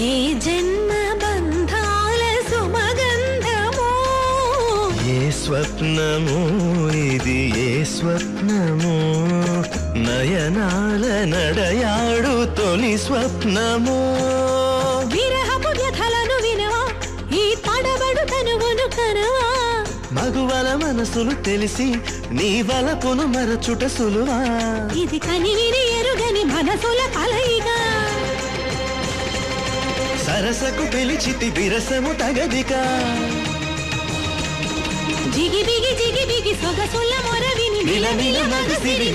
ఈ జన్మ బంధాల సుమగంధము? ఏ స్వప్నము ఇది ఏ స్వప్నము? నయనాల నడయాడు తొలి స్వప్నము. విరహపు వ్యథలను వినవా? ఈ తడబడు తనువును కనవా? మగువల మనసులు తెలిసి నీ వలపును మరచుట సులువా? ఇది కనివిని ఎరుగ సరసకు పిలిచితి విరసము తగదికా. జిగి బిగి జిగి బిగి సొగసుల మొరవిని మిలమిల మగసిరి